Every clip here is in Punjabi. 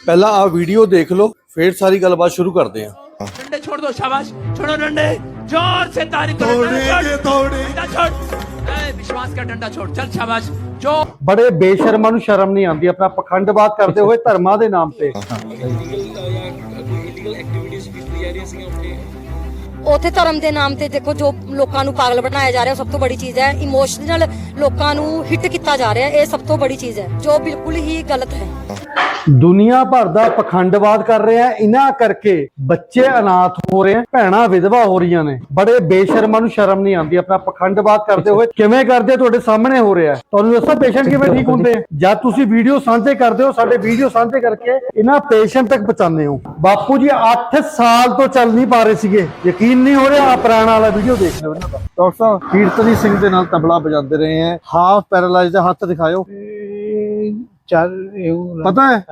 ਪਹਿਲਾਂ ਆ ਵੀਡੀਓ ਦੇਖ ਲਓ ਫਿਰ ਸਾਰੀ ਗੱਲਬਾਤ ਸ਼ੁਰੂ ਕਰਦੇ ਹਾਂ डंडे छोड़ दो शाबाश छोड़ो डंडे जोर से तारीफ करो डंडा छोड़ डंडा छोड़ ए, विश्वास का डंडा छोड़ चल शाबाश जो ਬੜੇ ਬੇਸ਼ਰਮਾਂ ਨੂੰ ਸ਼ਰਮ ਨਹੀਂ ਆਉਂਦੀ ਆਪਣਾ ਪਖੰਡਵਾਦ ਕਰਦੇ ਹੋਏ ਧਰਮਾਂ ਦੇ ਨਾਮ ਤੇ ਉਥੇ ਧਰਮ ਦੇ ਨਾਮ ਤੇ ਦੇਖੋ ਜੋ ਲੋਕਾਂ ਨੂੰ ਪਾਗਲ ਬਣਾਇਆ ਜਾ ਰਿਹਾ ਉਹ ਸਭ ਤੋਂ ਬੜੀ ਚੀਜ਼ ਹੈ ਇਮੋਸ਼ਨਲ ਲੋਕਾਂ ਨੂੰ ਹਿੱਟ ਕੀਤਾ ਜਾ ਰਿਹਾ ਇਹ ਸਭ ਤੋਂ ਬੜੀ ਚੀਜ਼ ਹੈ ਜੋ ਬਿਲਕੁਲ ਹੀ ਗਲਤ ਹੈ। ਦੁਨੀਆ ਭਰ ਦਾ ਪਖੰਡਵਾਦ ਕਰ ਰਿਹਾ ਹੈ ਇਹਨਾਂ ਕਰਕੇ ਬੱਚੇ ਅਨਾਥ ਹੋ ਰਹੇ ਹਨ ਭੈਣਾਂ ਵਿਧਵਾ ਹੋ ਰਹੀਆਂ ਨੇ। ਬੜੇ ਬੇਸ਼ਰਮਾਂ ਨੂੰ ਸ਼ਰਮ ਨਹੀਂ ਆਉਂਦੀ ਆਪਣਾ ਪਖੰਡਵਾਦ ਕਰਦੇ ਹੋਏ ਕਿਵੇਂ ਕਰਦੇ ਆ, ਤੁਹਾਡੇ ਸਾਹਮਣੇ ਹੋ ਰਿਹਾ। ਤੁਹਾਨੂੰ ਦੱਸਾਂ ਪੇਸ਼ੈਂਟ ਕਿਵੇਂ ਠੀਕ ਹੁੰਦੇ ਆ? ਜਦ ਤੁਸੀਂ ਵੀਡੀਓ ਸਾਂਝੇ ਕਰਦੇ ਹੋ ਸਾਡੇ ਵੀਡੀਓ ਸਾਂਝੇ ਕਰਕੇ ਇਹਨਾਂ ਪੇਸ਼ੈਂਟ ਤੱਕ ਪਹੁੰਚਾਉਂਦੇ ਹੋ। ਬਾਪੂ ਜੀ 8 ਸਾਲ ਤੋਂ ਚੱਲ ਨਹੀਂ ਪਾ ਰਹੇ ਸੀਗੇ। ਯਕੀਨ ਨਹੀਂ ਹੋ ਰਿਹਾ ਆ ਪੁਰਾਣਾ ਵਾਲਾ ਵੀਡੀਓ ਦੇਖ ਲਓ। ਇਹਨਾਂ ਦਾ ਡਾਕਟਰ ਸਾਹਿਬ ਕੀਰਤਨੀ ਸਿੰਘ ਦੇ ਨਾਲ ਤਬਲਾ ਵਜਾਉਂਦੇ ਰਹੇ ਹੈ ਹਾਫ ਪੈਰਾਲਾਈਜ਼ ਦਾ ਹੱਥ ਦਿਖਾਓ ਚੱਲ ਇਹ ਪਤਾ ਹੈ?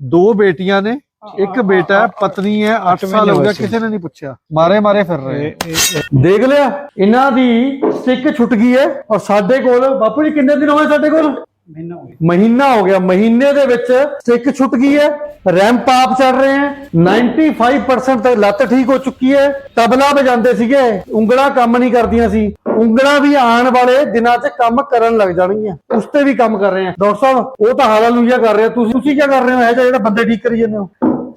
ਦੋ ਬੇਟੀਆਂ ਨੇ ਇੱਕ ਬੇਟਾ ਹੈ ਪਤਨੀ ਹੈ 8 ਸਾਲ ਹੋ ਗਿਆ ਕਿਸੇ ਨੇ ਨਹੀਂ ਪੁੱਛਿਆ। ਮਾਰੇ ਮਾਰੇ ਫਿਰ ਰਹੇ। ਦੇਖ ਲਿਆ ਇਹਨਾਂ ਦੀ ਸਟਿਕ ਛੁੱਟ ਗਈ ਹੈ ਔਰ ਸਾਡੇ ਕੋਲ ਬਾਪੂ ਜੀ ਕਿੰਨੇ ਦਿਨ ਹੋਏ ਸਾਡੇ ਕੋਲ? ਮਹੀਨਾ ਹੋ ਗਿਆ। ਮਹੀਨੇ ਦੇ ਵਿੱਚ ਸਟਿਕ ਛੁੱਟ ਗਈ ਹੈ ਰੈਂਪ ਆਪ ਚੜ ਰਹੇ ਹੈ 95% ਤੱਕ ਲੱਤ ਠੀਕ ਹੋ ਚੁੱਕੀ ਹੈ ਤਬਲਾ ਵਜਾਉਂਦੇ ਸੀਗੇ ਉਂਗਲਾਂ ਕੰਮ ਨਹੀਂ ਕਰਦੀਆਂ ਸੀ। ਉਂਗਲਾਂ ਵੀ ਆਉਣ ਵਾਲੇ ਦਿਨਾਂ 'ਚ ਕੰਮ ਕਰਨ ਲੱਗ ਜਾਣਗੀਆਂ। ਉਸ ਤੇ ਵੀ ਕੰਮ ਕਰ ਰਹੇ ਆ। ਡਾਕਟਰ ਸਾਹਿਬ, ਉਹ ਤਾਂ ਹਾਲੇਲੂਇਆ ਕਰ ਰਹੇ। ਤੁਸੀਂ ਤੁਸੀਂ ਕੀ ਕਰ ਰਹੇ ਹੋ? ਇਹ ਜਿਹੜਾ ਬੰਦੇ ਠੀਕ ਕਰੀ ਜਾਂਦੇ ਹੋ?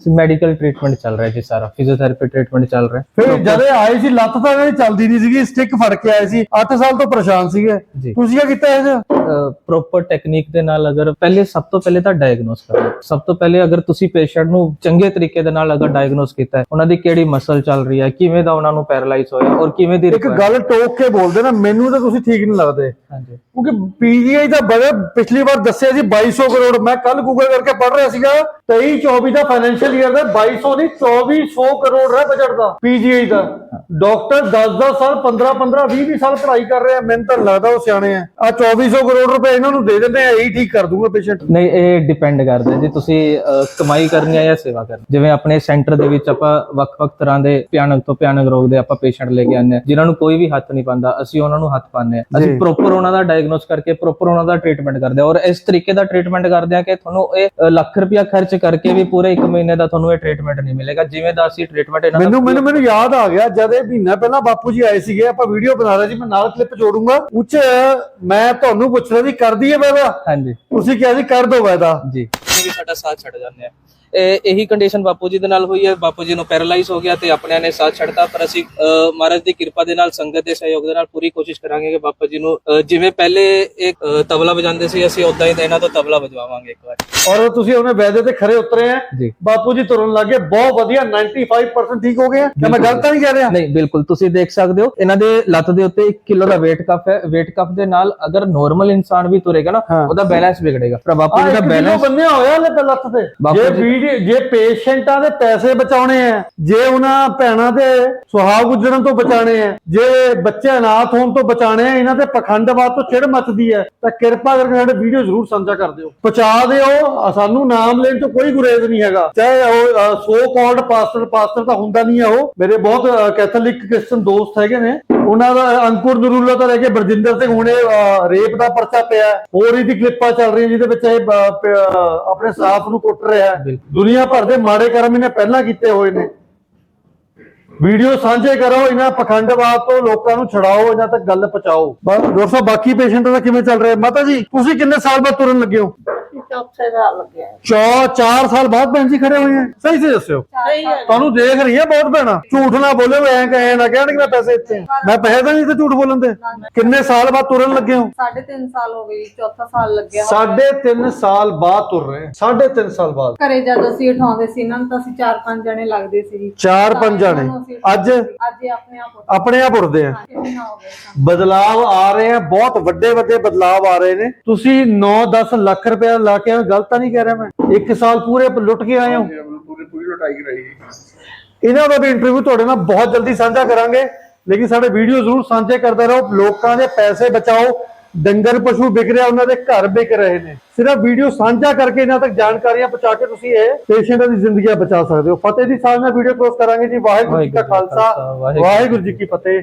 ਮੈਡੀਕਲ ਟ੍ਰੀਟਮੈਂਟ ਚੱਲ ਰਿਹਾ ਜੀ ਸਾਰਾ ਫਿਜ਼ੀਓਥੈਰੇਪੀ ਟ੍ਰੀਟਮੈਂਟ ਚੱਲ ਰਿਹਾ। ਫਿਰ ਜਦ ਆਏ ਸੀ ਲੱਤ ਤਾਂ ਇਹਨਾਂ ਦੀ ਚੱਲਦੀ ਨਹੀਂ ਸੀਗੀ ਸਟਿਕ ਫੜ ਕੇ ਆਏ ਸੀ 8 ਸਾਲ ਤੋਂ ਪਰੇਸ਼ਾਨ ਸੀਗੇ। ਜੀ। ਤੁਸੀਂ ਕੀ ਕੀਤਾ ਇਹ 'ਚ? ਪ੍ਰੋਪਰ ਟੈਕਨੀਕ ਦੇ ਨਾਲ ਅਗਰ ਪਹਿਲੇ ਸਭ ਤੋਂ ਪਹਿਲੇ ਤਾਂ ਡਾਇਗਨੋਸ ਕਰੋ। ਸਭ ਤੋਂ ਪਹਿਲੇ ਅਗਰ ਤੁਸੀਂ ਪੇਸ਼ੈਂਟ ਨੂੰ ਚੰਗੇ ਤਰੀਕੇ ਦੇ ਨਾਲ ਅਗਰ ਡਾਇਗਨੋਸ ਕੀਤਾ ਹੈ ਉਹਨਾਂ ਦੀ ਕਿਹੜੀ ਮਸਲ ਚੱਲ ਰਹੀ ਹੈ ਕਿਵੇਂ ਦਾ ਉਹਨਾਂ ਨੂੰ ਪੈਰਾਲਾਈਜ਼ ਹੋਇਆ ਔਰ ਕਿਵੇਂ ਦੀ ਇੱਕ ਗੱਲ ਟੋਕ ਕੇ ਬੋਲਦੇ ਨਾ ਮੈਨੂੰ ਤਾਂ ਤੁਸੀਂ ਠੀਕ ਨਹੀਂ ਲੱਗਦੇ। ਹਾਂਜੀ। ਕਿਉਂਕਿ ਪੀਜੀਆਈ ਦਾ ਬੜੇ ਪਿਛਲੀ ਵਾਰ ਦੱਸਿਆ ਸੀ 2200 ਕਰੋੜ ਮੈਂ ਕੱਲ ਗੂਗਲ ਕਰਕੇ ਪੜ੍ਹ ਰਿਹਾ ਸੀਗਾ 23 24 ਦਾ ਫਾਈਨੈਂਸ਼ੀਅਲ ਈਅਰ ਦਾ 2200 ਨਹੀਂ 2400 ਕਰੋੜ ਹੈ ਬਜਟ ਦਾ ਪੀਜੀਆਈ ਦਾ। ਡਾਕਟਰ 10 10 ਸਾਲ 15 15 20 20 ਸਾਲ ਪੜ੍ਹਾਈ ਕਰ ਰਹੇ। ਆ ਮੈਨੂੰ ਤਾਂ ਲੱਗਦਾ ਉਹ ਸਿਆਣੇ ਆ। ਆ 2400 ਕਰੋੜ ਰੁਪਏ ਇਹਨਾਂ ਨੂੰ ਦੇ ਦਿੰਦੇ ਆ ਇਹੀ ਠੀਕ ਕਰ ਦੂੰਗਾ ਪੇਸ਼ੈਂਟ ਨਹੀਂ ਇਹ ਡਿਪੈਂਡ ਕਰਦਾ ਜੀ। ਤੁਸੀਂ ਕਮਾਈ ਕਰਨੀ ਹੈ ਜਾਂ ਸੇਵਾ ਕਰਨੀ? ਜਿਵੇਂ ਆਪਣੇ ਸੈਂਟਰ ਦੇ ਵਿੱਚ ਆਪਾਂ ਵੱਖ-ਵੱਖ ਤਰ੍ਹਾਂ ਦੇ ਭਿਆਨਕ ਤੋਂ ਭਿਆਨਕ ਰੋਗ ਦੇ ਆਪਾਂ ਪੇਸ਼ੈਂਟ ਲੈ ਕੇ ਆਉਂਦੇ ਹਾਂ ਜਿਨ੍ਹਾਂ ਨੂੰ ਕੋਈ ਵੀ ਹੱਥ ਨਹੀਂ ਪਾਉਂਦਾ ਅਸੀਂ ਉਹਨਾਂ ਨੂੰ ਹੱਥ ਪਾਉਂਦੇ ਹਾਂ ਅਸੀਂ ਪ੍ਰੋਪਰ ਉਹਨਾਂ ਦਾ ਡਾਇਗਨੋਸ ਕਰਕੇ ਪ੍ਰੋਪਰ ਉਹਨਾਂ ਦਾ ਟ੍ਰੀਟਮੈਂਟ ਕਰਦੇ ਹਾਂ ਔਰ ਇਸ ਤਰੀਕੇ ਦਾ ਟ੍ਰੀਟਮੈਂਟ ਕਰਦੇ ਹਾਂ ਕਿ ਤੁਹਾਨੂੰ ਇਹ ਲੱਖ ਰੁਪਇਆ ਖਰਚ ਕਰਕੇ ਵੀ ਪੂਰੇ 1 ਮਹੀਨੇ ਦਾ ਤੁਹਾਨੂੰ ਇਹ ਟ੍ਰੀਟਮੈਂਟ ਨਹੀਂ ਮਿਲੇਗਾ ਜਿਵੇਂ ਦਾ ਅਸੀਂ ਟ੍ਰੀਟਮੈਂਟ ਇਹਨਾਂ ਦਾ ਮੈਨੂੰ ਮੈਨੂੰ ਮੈਨੂੰ ਯਾਦ ਆ ਗਿਆ ਜਦ ਇਹ ਮਹੀਨਾ ਪਹਿਲਾਂ ਬਾਪੂ ਜੀ ਆਏ ਸੀਗੇ ਆਪਾਂ ਵੀਡੀਓ ਬਣਾ ਰਹੇ ਸੀ ਮੈਂ ਨਾਲ ਕਲਿੱਪ ਜੋੜੂੰਗਾ। ਉੱਚ ਮੈਂ ਤੁਹਾਨੂੰ ਪੁੱਛ ਰਿਹਾ ਸੀ ਕਰ ਦਈਏ ਵਾਦਾ ਹਾਂਜੀ। ਤੁਸੀਂ ਕਿਹਾ ਸੀ ਕਰ ਦੋ ਵਾਦਾ ਜੀ। ਵੀ ਸਾਡਾ ਸਾਥ ਛੱਡ ਜਾਂਦੇ ਆ। ਇਹ ਇਹੀ ਕੰਡੀਸ਼ਨ ਬਾਪੂ ਜੀ ਦੇ ਨਾਲ ਹੋਈ ਹੈ। ਬਾਪੂ ਜੀ ਨੂੰ ਪੈਰਾਲਾਈਜ਼ ਹੋ ਗਿਆ ਤੇ ਆਪਣਿਆਂ ਨੇ ਸਾਥ ਛੱਡਤਾ। ਪਰ ਅਸੀਂ ਮਹਾਰਾਜ ਦੀ ਕਿਰਪਾ ਦੇ ਨਾਲ ਸੰਗਤ ਦੇ ਸਹਿਯੋਗ ਦੇ ਨਾਲ ਪੂਰੀ ਕੋਸ਼ਿਸ਼ ਕਰਾਂਗੇ ਕਿ ਬਾਪੂ ਜੀ ਨੂੰ ਜਿਵੇਂ ਪਹਿਲੇ ਇੱਕ ਤਬਲਾ ਵਜਾਉਂਦੇ ਸੀ ਅਸੀਂ ਉਦਾਂ ਹੀ ਇਹਨਾਂ ਤੋਂ ਤਬਲਾ ਵਜਵਾਵਾਂਗੇ ਇੱਕ ਵਾਰ। ਔਰ ਤੁਸੀਂ ਉਹਨੇ ਵੈਦੇ ਤੇ ਖਰੇ ਉਤਰੇ ਆ। ਬਾਪੂ ਜੀ ਤੁਰਨ ਲੱਗੇ ਬਹੁਤ ਵਧੀਆ 95% ਠੀਕ ਹੋ ਗਏ ਆ। ਮੈਂ ਗਲਤ ਤਾਂ ਨਹੀਂ ਕਹਿ ਰਿਹਾ? ਨਹੀਂ ਬਿਲਕੁਲ। ਤੁਸੀਂ ਦੇਖ ਸਕਦੇ ਹੋ ਇਹਨਾਂ ਦੇ ਲੱਤ ਦੇ ਉੱਤੇ 1 ਕਿਲੋ ਦਾ weight cuff ਹੈ। weight cuff ਦੇ ਨਾਲ ਅਗਰ ਨਾਰਮਲ ਇਨਸਾਨ ਵੀ ਤੁਰੇਗਾ ਨਾ। ਉਹਦਾ ਬੈਲੈਂਸ ਵਿਗੜੇਗਾ। ਪਰ ਬਾਪੂ ਜੀ ਦਾ ਬੈਲੈਂਸ ਬੰਨਿਆ ਹੋਇਆ ਲੱਤ ਤੇ। ਬਾਪੂ ਜੇ ਜੀ- ਜੇ ਪੇਸ਼ੈਂਟਾਂ ਦੇ ਪੈਸੇ ਬਚਾਉਣੇ ਆ, ਜੇ ਉਹਨਾਂ ਭੈਣਾਂ ਦੇ ਸੁਹਾਗ ਉਜੜਨ ਤੋਂ ਬਚਾਣੇ ਆ, ਜੇ ਬੱਚੇ ਅਨਾਥ ਹੋਣ ਤੋਂ ਬਚਾਣੇ ਆ, ਇਹਨਾਂ ਤੇ ਪਖੰਡਵਾਦ ਤੋਂ ਚਿੜ ਮੱਚਦੀ ਹੈ ਤਾਂ ਕਿਰਪਾ ਕਰਕੇ ਸਾਡੇ ਵੀਡੀਓ ਜ਼ਰੂਰ ਸਾਂਝਾ ਕਰ ਦਿਓ। ਪਹੁੰਚਾ ਦਿਓ ਸਾਨੂੰ ਨਾਮ ਲੈਣ ਤੋਂ ਕੋਈ ਗੁਰੇਜ਼ ਨਹੀਂ ਹੈਗਾ। ਚਾਹੇ ਉਹ ਸੋ ਕਾਲਡ ਪਾਸਟਰ ਪਾਸਟਰ ਤਾਂ ਹੁੰਦਾ ਨਹੀਂ ਹੈ ਉਹ। ਮੇਰੇ ਬਹੁਤ ਕੈਥੋਲਿਕ ਕ੍ਰਿਸਚਨ ਦੋਸਤ ਹੈਗੇ ਨੇ। ਉਹਨਾਂ ਦਾ ਅੰਕੁਰ ਨਰੂਲਾ ਤੋਂ ਲੈ ਕੇ ਬਰਜਿੰਦਰ ਸਿੰਘ ਹੁਣੇ ਰੇਪ ਦਾ ਪਰਚਾ ਪਿਆ। ਹੋਰ ਇਹਦੀ ਕਲਿੱਪਾਂ ਚੱਲ ਰਹੀਆਂ ਜਿਹਦੇ ਵਿੱਚ ਇਹ ਆਪਣੇ ਸਟਾਫ ਨੂੰ ਕੁੱਟ ਰਿਹਾ। ਦੁਨੀਆ ਭਰ ਦੇ ਮਾੜੇ ਕਰਮ ਇਹਨੇ ਪਹਿਲਾਂ ਕੀਤੇ ਹੋਏ ਨੇ। ਵੀਡੀਓ ਸਾਂਝੇ ਕਰੋ ਇਹਨਾਂ ਪਖੰਡਵਾਦ ਤੋਂ ਲੋਕਾਂ ਨੂੰ ਛਡਾਓ ਇਹਨਾਂ ਤੱਕ ਗੱਲ ਪਹੁੰਚਾਓ। ਡਾਕਟਰ ਸਾਹਿਬ ਬਾਕੀ ਪੇਸ਼ੈਂਟਾਂ ਦਾ ਕਿਵੇਂ ਚੱਲ ਰਿਹਾ ਮਾਤਾ ਜੀ ਤੁਸੀਂ ਕਿੰਨੇ ਸਾਲ ਬਾਅਦ ਤੁਰਨ ਲੱਗੇ ਹੋ? ਚੌਥੇ ਸਾਲ ਲੱਗਿਆ। ਚੌ 4 ਸਾਲ ਬਾਅਦ ਭੈਣ ਜੀ ਖੜੇ ਹੋਏ ਆ। ਸਹੀ ਸੇ ਦੱਸਿਓ। ਸਹੀ ਹੈ। ਤੁਹਾਨੂੰ ਦੇਖ ਰਹੀ ਹੈ ਬਹੁਤ ਭੈਣਾ। ਝੂਠ ਨਾ ਬੋਲਿਓ ਐਂ ਕਹੇ ਨਾ ਕਹਿਣ ਕਿ ਮੈਂ ਪੈਸੇ ਦਿੱਤੇ ਆ। ਮੈਂ ਪੈਸੇ ਤਾਂ ਨਹੀਂ ਤੇ ਝੂਠ ਬੋਲਣ ਦੇ। ਕਿੰਨੇ ਸਾਲ ਬਾਅਦ ਤੁਰਨ ਲੱਗੇ ਹੋ? ਸਾਢੇ ਤਿੰਨ ਸਾਲ ਹੋ ਗਏ ਚੌਥਾ ਸਾਲ ਲੱਗਿਆ। ਸਾਢੇ 3 ਸਾਲ ਬਾਅਦ ਤੁਰ ਰਹੇ। ਸਾਢੇ 3 ਸਾਲ ਬਾਅਦ। ਘਰੇ ਜਦ ਅਸੀਂ ਉਠਾਉਂਦੇ ਸੀ ਇਹਨਾਂ ਨੂੰ ਤਾਂ ਅਸੀਂ ਚਾਰ ਪੰਜ ਜਣੇ ਲੱਗਦੇ ਸੀ। ਜੀ ਚਾਰ ਪੰਜ ਜਾਣੇ। ਅੱਜ? ਅੱਜ ਇਹ ਆਪਣੇ ਆਪ ਉੱਠ ਆਪਣੇ ਆਪ ਉੜਦੇ ਆ। ਕੇ ਮਹੀਨਾ ਹੋ ਗਿਆ ਸਾਨੂੰ। ਬਦਲਾਵ ਆ ਰਹੇ ਆ। ਬਹੁਤ ਵੱਡੇ ਵੱਡੇ ਬਦਲਾਵ ਆ ਰਹੇ ਨੇ। ਤੁਸੀਂ 9-10 ਲੱਖ ਰੁਪਏ ਲਾ ਕੇ ਆਏ ਹੋ, ਗਲਤ ਤਾਂ ਨਹੀਂ ਕਹਿ ਰਿਹਾ ਮੈਂ। ਇੱਕ ਸਾਲ ਪੂਰੇ ਲੁੱਟ ਕੇ ਆਏ ਹੋ। ਇਹਨਾਂ ਦਾ ਵੀ ਇੰਟਰਵਿਊ ਤੁਹਾਡੇ ਨਾਲ ਬਹੁਤ ਜਲਦੀ ਸਾਂਝਾ ਕਰਾਂਗੇ। ਲੇਕਿਨ ਸਾਡੇ ਵੀਡੀਓ ਜ਼ਰੂਰ ਸਾਂਝੇ ਕਰਦੇ ਰਹੋ। ਲੋਕਾਂ ਦੇ ਪੈਸੇ ਬਚਾਓ। ਡੰਗਰ ਪਸ਼ੂ ਵਿਕ ਰਿਹਾ ਉਹਨਾਂ ਦੇ ਘਰ ਵਿਕ ਰਹੇ ਨੇ। ਸਿਰਫ ਵੀਡੀਓ ਸਾਂਝਾ ਕਰਕੇ ਇਹਨਾਂ ਤੱਕ ਜਾਣਕਾਰੀਆਂ ਪਹੁੰਚਾ ਕੇ ਤੁਸੀਂ ਇਹ ਪੇਸ਼ੈਂਟਾਂ ਦੀ ਜ਼ਿੰਦਗੀਆਂ ਬਚਾ ਸਕਦੇ ਹੋ। ਫਤਿਹ ਦੀ ਸਾਂਝ ਨਾਲ ਵੀਡੀਓ ਕਲੋਜ਼ ਕਰਾਂਗੇ ਜੀ। ਵਾਹਿਗੁਰੂ ਜੀ ਕਾ ਖਾਲਸਾ। ਵਾਹਿਗੁਰੂ ਜੀ ਕੀ ਫਤਿਹ।